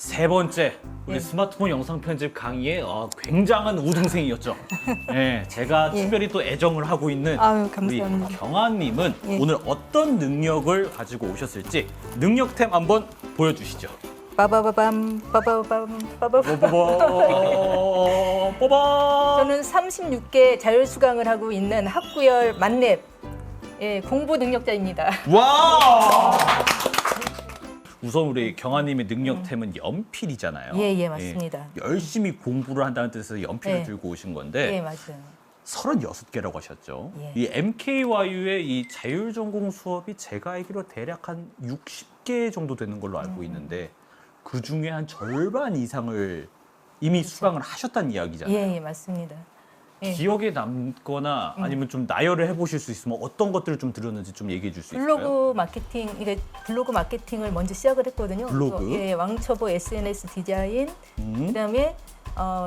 세 번째 우리 예. 스마트폰 영상 편집 강의의 어, 굉장한 우등생이었죠. 네, 제가 예. 특별히 또 애정을 하고 있는 아유, 우리 감사합니다. 경아님은 예. 오늘 어떤 능력을 가지고 오셨을지 능력템 한번 보여주시죠. 빠바바밤 빠바바밤 빠바바. 뽀뽀 뽀뽀. 저는 36개 자율 수강을 하고 있는 학구열 만렙 예, 공부 능력자입니다. 와. 우선 우리 경아님의 능력템은 연필이잖아요. 예, 예, 맞습니다. 예, 열심히 공부를 한다는 뜻에서 연필을 네. 들고 오신 건데 예, 맞아요. 36개라고 하셨죠. 예. 이 MKYU의 이 자율 전공 수업이 제가 알기로 대략 한 60개 정도 되는 걸로 음. 알고 있는데 그 중에 한 절반 이상을 이미 수강을 하셨다는 이야기잖아요. 예, 예, 맞습니다. 예. 기억에 남거나 아니면 좀 나열을 해보실 수 있으면 어떤 것들을 좀 들었는지 좀 얘기해 줄 수 있을까요? 블로그 마케팅, 이게 블로그 마케팅을 먼저 시작을 했거든요. 블로그? 그래서, 예, 왕초보 SNS 디자인, 음, 그다음에 어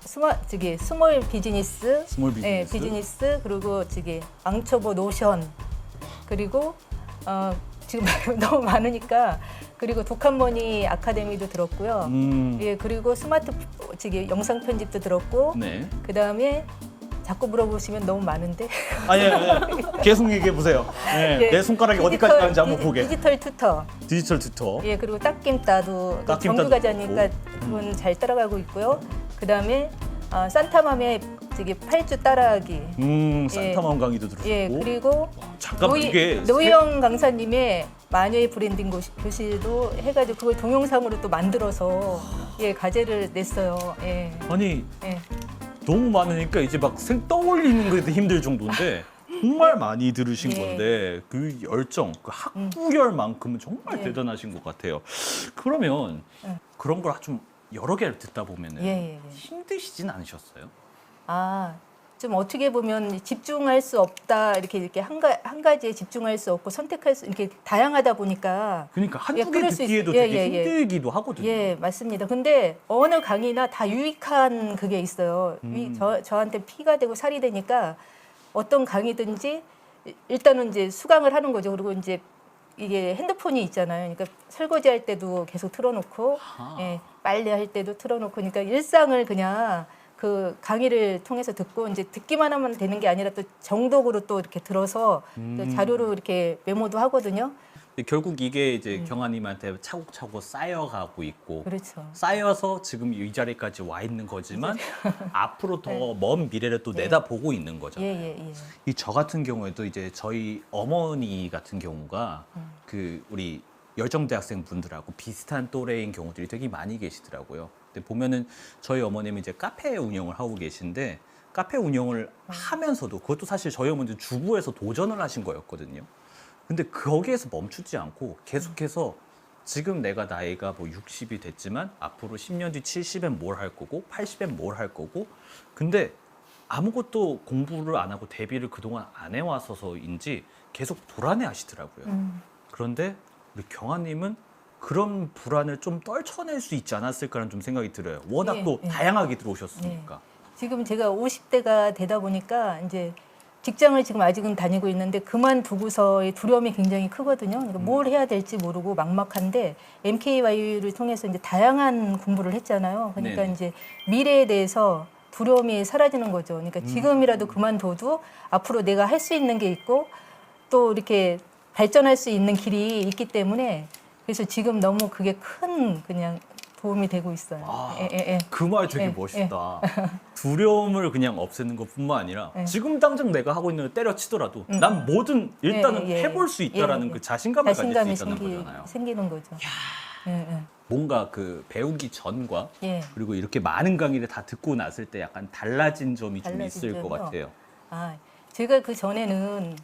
스마 저기 스몰 비즈니스, 스몰 비즈니스. 예, 비즈니스 그리고 저기 왕초보 노션 그리고 어 지금 너무 많으니까 그리고 독한머니 아카데미도 들었고요. 음, 예 그리고 스마트 저기 영상 편집도 들었고 네. 그다음에 자꾸 물어보시면 너무 많은데 아니, 아니, 계속 얘기해 보세요. 네, 예, 내 손가락이 어디까지 디지털- 가는지 한번 디- 보게. 디지털 투터 디지털 튜터. 예 그리고 딱김따도 정규 과자니까. 그건 잘 따라가고 있고요. 그다음에 아, 산타맘의 저기 팔주 따라하기. 음, 산타마운 강의도 들으셨고. 예 그리고 잠깐만 노이, 이게 노희영 강사님의 마녀의 브랜딩 고시- 교실도 해가지고 그걸 동영상으로 또 만들어서 예 과제를 냈어요. 예. 세- 아니 예. 너무 많으니까 이제 막 생 떠올리는 것도 힘들 정도인데 정말 많이 들으신 예. 건데 그 열정, 그 학구열만큼은 정말 예. 대단하신 것 같아요. 그러면 예. 그런 걸 좀 여러 개를 듣다 보면은 예, 예, 예. 힘드시진 않으셨어요? 아, 좀 어떻게 보면 집중할 수 없다 이렇게 이렇게 한, 가, 한 가지에 집중할 수 없고 선택할 수 이렇게 다양하다 보니까 그러니까 예, 한두 개 그럴 수 듣기에도 있- 예, 되게 예, 예. 힘들기도 하거든요. 예 맞습니다. 근데 어느 강의나 다 유익한 그게 있어요. 음. 위- 저 저한테 피가 되고 살이 되니까 어떤 강의든지 일- 일단은 이제 수강을 하는 거죠. 그리고 이제 이게 핸드폰이 있잖아요. 그러니까 설거지 할 때도 계속 틀어놓고, 아. 예, 빨래 할 때도 틀어놓고, 그러니까 일상을 그냥 그 강의를 통해서 듣고 이제 듣기만 하면 되는 게 아니라 또 정독으로 또 이렇게 들어서 또 음. 자료로 이렇게 메모도 하거든요. 근데 결국 이게 이제 경아님한테 차곡차곡 쌓여가고 있고 그렇죠. 쌓여서 지금 이 자리까지 와 있는 거지만 앞으로 더 먼 미래를 또 네. 내다보고 있는 거잖아요. 예, 예, 예. 이 저 같은 경우에도 이제 저희 어머니 같은 경우가 음. 그 우리 열정 대 학생 분들하고 비슷한 또래인 경우들이 되게 많이 계시더라고요. 근데 보면은 저희 어머님이 이제 카페 운영을 하고 계신데 카페 운영을 하면서도 그것도 사실 저희 어머니 주부에서 도전을 하신 거였거든요. 근데 거기에서 멈추지 않고 계속해서 지금 내가 나이가 뭐 60이 됐지만 앞으로 10년 뒤 70엔 뭘 할 거고 80엔 뭘 할 거고 근데 아무것도 공부를 안 하고 데뷔를 그동안 안 해왔어서인지 계속 불안해 하시더라고요. 음. 그런데 우리 경아님은 그런 불안을 좀 떨쳐낼 수 있지 않았을까라는 좀 생각이 들어요. 워낙 예, 또 예. 다양하게 들어오셨으니까. 지금 제가 50대가 되다 보니까 이제 직장을 지금 아직은 다니고 있는데 그만두고서의 두려움이 굉장히 크거든요. 그러니까 뭘 해야 될지 모르고 막막한데 MKYU를 통해서 이제 다양한 공부를 했잖아요. 그러니까 네네. 이제 미래에 대해서 두려움이 사라지는 거죠. 그러니까 지금이라도 그만둬도 앞으로 내가 할 수 있는 게 있고 또 이렇게 발전할 수 있는 길이 있기 때문에 그래서 지금 너무 그게 큰 그냥 도움이 되고 있어요. 아. 예, 예, 예. 그 말 되게 예, 멋있다. 두려움을 그냥 없애는 것뿐만 아니라 예. 지금 당장 내가 하고 있는 걸 때려치더라도 난 뭐든 일단은 예, 예. 해볼 수 있다라는 예, 예. 그 자신감을 가질 수 자신감이 있다는 생기, 거잖아요. 생기는 거죠. 예, 뭔가 그 배우기 전과 예. 예. 그리고 이렇게 많은 강의를 다 듣고 났을 때 약간 달라진 점이 좀 달라진 있을 것 점이요? 같아요. 아, 제가 그 전에는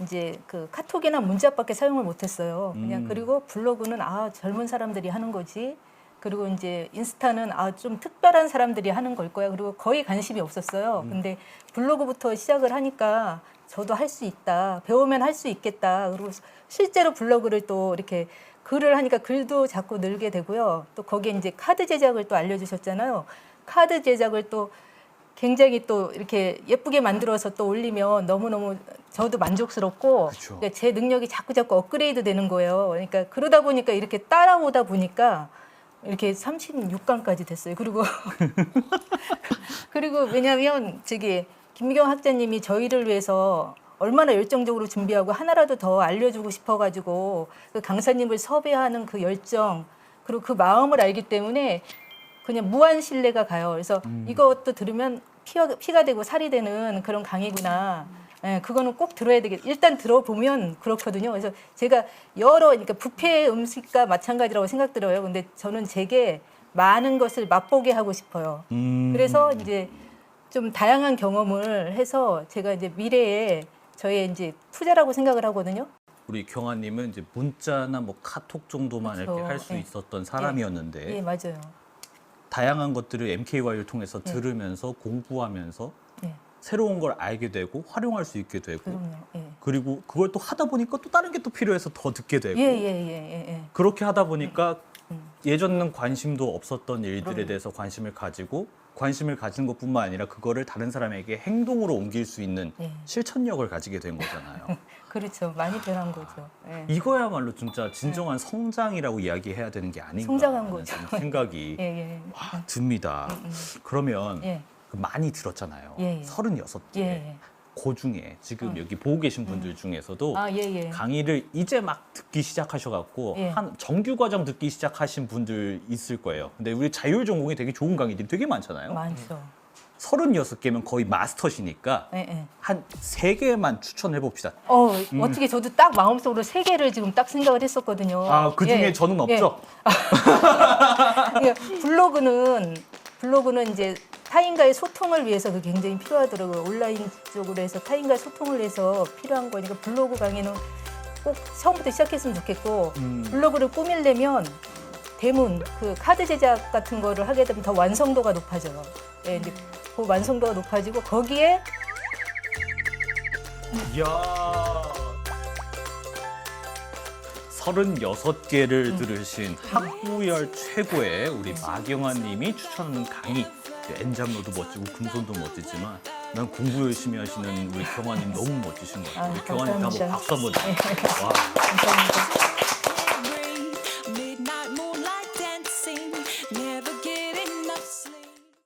이제 그 카톡이나 문자밖에 사용을 못했어요. 그냥 음. 그리고 블로그는 아 젊은 사람들이 하는 거지. 그리고 이제 인스타는 아 좀 특별한 사람들이 하는 걸 거야. 그리고 거의 관심이 없었어요. 음. 근데 블로그부터 시작을 하니까 저도 할 수 있다. 배우면 할 수 있겠다. 그리고 실제로 블로그를 또 이렇게 글을 하니까 글도 자꾸 늘게 되고요. 또 거기에 이제 카드 제작을 또 알려주셨잖아요. 카드 제작을 또 굉장히 또 이렇게 예쁘게 만들어서 또 올리면 너무너무 저도 만족스럽고 그쵸. 그러니까 제 능력이 자꾸 자꾸 업그레이드 되는 거예요. 그러니까 그러다 보니까 이렇게 따라오다 보니까 이렇게 36강까지 됐어요. 그리고 그리고 왜냐하면 저기 김미경 학자님이 저희를 위해서 얼마나 열정적으로 준비하고 하나라도 더 알려주고 싶어가지고 그 강사님을 섭외하는 그 열정 그리고 그 마음을 알기 때문에 그냥 무한 신뢰가 가요. 그래서 이것도 들으면 피가, 되고 살이 되는 그런 강의구나. 예, 그거는 꼭 들어야 되겠. 일단 들어보면 그렇거든요. 그래서 제가 여러 그러니까 부패 음식과 마찬가지라고 생각 들어요. 근데 저는 제게 많은 것을 맛보게 하고 싶어요. 음. 그래서 이제 좀 다양한 경험을 해서 제가 이제 미래에 저의 이제 투자라고 생각을 하거든요. 우리 경아님은 이제 문자나 뭐 카톡 정도만 그렇죠. 이렇게 할 수 예. 있었던 사람이었는데 예, 맞아요. 다양한 것들을 MKY를 통해서 예. 들으면서 공부하면서 예, 새로운 걸 알게 되고 활용할 수 있게 되고 그럼요. 예. 그리고 그걸 또 하다 보니까 또 다른 게 또 필요해서 더 듣게 되고 예, 예, 예, 예, 예. 그렇게 하다 보니까 음. 예전은 관심도 없었던 일들에 그럼요. 대해서 관심을 가지고 관심을 가지는 것뿐만 아니라 그거를 다른 사람에게 행동으로 옮길 수 있는 예. 실천력을 가지게 된 거잖아요. 그렇죠. 많이 변한 거죠. 예. 이거야말로 진짜 진정한 성장이라고 이야기해야 되는 게 아닌가 성장한 거죠. 좀 생각이 예, 예. 와, 듭니다. 그러면 예. 그 많이 들었잖아요. 예, 예. 36개. 예, 예. 그 중에 지금 어. 여기 보고 계신 분들 중에서도 아, 예, 예. 강의를 이제 막 듣기 시작하셔갖고 예. 한 정규 과정 듣기 시작하신 분들 있을 거예요. 근데 우리 자율 전공이 되게 좋은 강의들이 되게 많잖아요. 많죠. 36개면 거의 마스터시니까 예, 예. 한 세개만 추천해 봅시다. 어, 어떻게 저도 딱 마음속으로 세 개를 지금 딱 생각을 했었거든요. 아, 그 중에 예. 저는 예. 없죠? 예, 블로그는 블로그는 이제 타인과의 소통을 위해서 그 굉장히 필요하더라고요. 온라인 쪽으로 해서 타인과의 소통을 위해서 필요한 거니까 블로그 강의는 꼭 처음부터 시작했으면 좋겠고 음. 블로그를 꾸밀려면 대문 그 카드 제작 같은 거를 하게 되면 더 완성도가 높아져요. 예, 이제 그 완성도가 높아지고 거기에 이야. 36개를 들으신 학부열 최고의 우리 마경아 님이 추천하는 강의. 그 엔잡로도 멋지고 금손도 멋지지만 난 공부 열심히 하시는 우리 경아 님 너무 멋지신 것 같아요. 아, 우리 경아 님 한번 감사합니다. 박수 한번 주세요. 와. 감사합니다.